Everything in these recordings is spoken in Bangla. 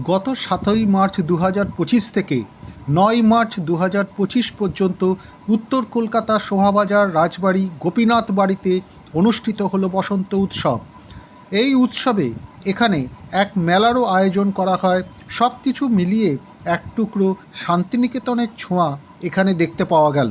গত সাতই মার্চ দু হাজার পঁচিশ থেকে নয় মার্চ দু হাজার পঁচিশ পর্যন্ত উত্তর কলকাতা শোভাবাজার রাজবাড়ি গোপীনাথ বাড়িতে অনুষ্ঠিত হলো বসন্ত উৎসব। এই উৎসবে এখানে এক মেলারও আয়োজন করা হয়। সব কিছু মিলিয়ে এক টুকরো শান্তিনিকেতনের ছোঁয়া এখানে দেখতে পাওয়া গেল।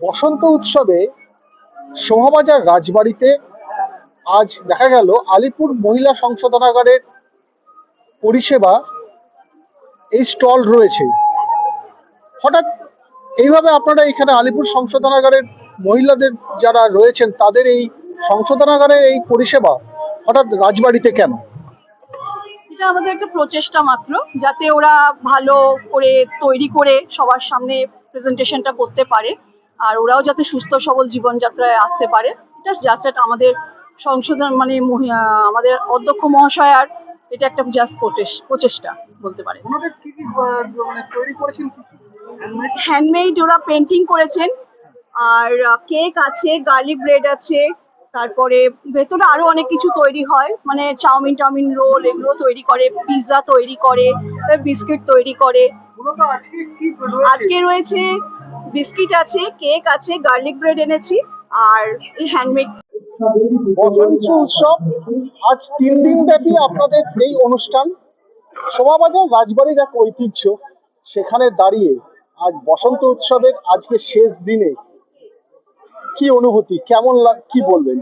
বসন্ত উৎসবে শোভাবাজার রাজবাড়িতে আজ দেখা গেল আলিপুর মহিলা সংশোধনাগারের পরিষেবা এই স্টল রয়েছে। হঠাৎ এইভাবে আপনারা এখানে আলিপুর সংশোধনাগারের মহিলাদের যারা রয়েছেন, তাদের এই সংশোধনাগারের এই পরিষেবা হঠাৎ রাজবাড়িতে কেন? এটা আমাদের একটা প্রচেষ্টা মাত্র, যাতে ওরা ভালো করে তৈরি করে সবার সামনে প্রেজেন্টেশনটা করতে পারে। আর ওরাও যাতে সুস্থ সবল জীবনযাত্রায় আসতে পারে। জাস্ট জাস্ট আমাদের সংশোধন মানে আমাদের অধ্যক্ষ মহাশয় আর এটা একটা জাস্ট প্রচেষ্টা বলতে পারে হ্যান্ডমেড ওরা পেন্টিং করেছেন। আর কেক আছে গার্লিক ব্রেড আছে তারপরে ভেতরে আরও অনেক কিছু তৈরি হয়। মানে চাউমিন টাউমিন রোল এগুলো তৈরি করে পিৎজা তৈরি করে বিস্কিট তৈরি করে। আজকে রয়েছে বিস্কিট আছে, কেক আছে, গার্লিক ব্রেড এনেছি, আর হ্যান্ডমেড উৎসব, আজ তিন দিন ব্যাপী আপনাদের এই অনুষ্ঠান। শোভাবাজার রাজবাড়ির এক ঐতিহ্য, সেখানে দাঁড়িয়ে আজ বসন্ত উৎসবের আজকে শেষ দিনে কি অনুভূতি, কেমন লাগ, কি বলবেন?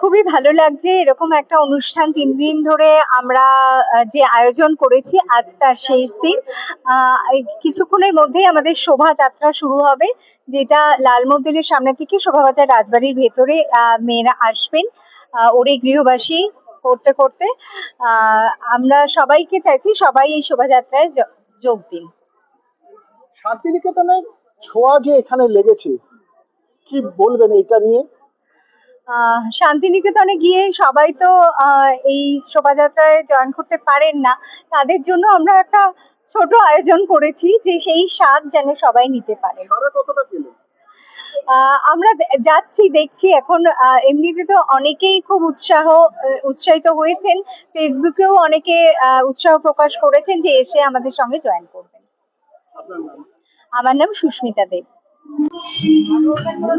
খুবই ভালো লাগছে। এরকম একটা অনুষ্ঠান তিন দিন ধরে আমরা যে আয়োজন করেছি আজ তার শেষ দিন। কিছুক্ষণের মধ্যেই আমাদের শোভাযাত্রা শুরু হবে, যেটা লাল মন্দিরের সামনে থেকে শোভাবাজার রাজবাড়ির ভেতরে মেয়েরা আসবেন ওরে গৃহবাসী করতে করতে। আমরা সবাইকে চাইছি সবাই এই শোভাযাত্রায় যোগ দিন। শান্তিনিকেতনের ছোঁয়া যে এখানে লেগেছে, কি বলবেন এটা নিয়ে? শান্তিনিকেতনে গিয়ে সবাই তো এই শোভাযাত্রায় জয়েন করতে পারেন না। তাদের জন্য আমরা একটা ছোট আয়োজন করেছি যে সেই স্বাদ যেন সবাই নিতে পারে। আমরা যাচ্ছি দেখছি। এখন এমনিতে তো অনেকেই খুব উৎসাহ উৎসাহিত হয়েছেন। ফেসবুকেও অনেকে উৎসাহ প্রকাশ করেছেন যে এসে আমাদের সঙ্গে জয়েন করবেন। আমার নাম সুস্মিতা দেব। মাছি ফিরে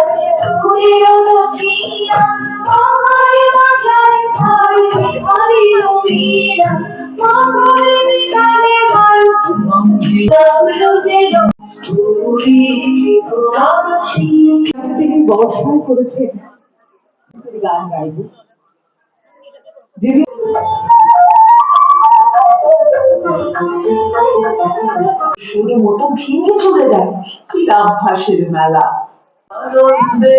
গান গাইব। যদি সুরে মতো ভেঙে চলে যায় চিরাভ্যাসের মেলা জন্য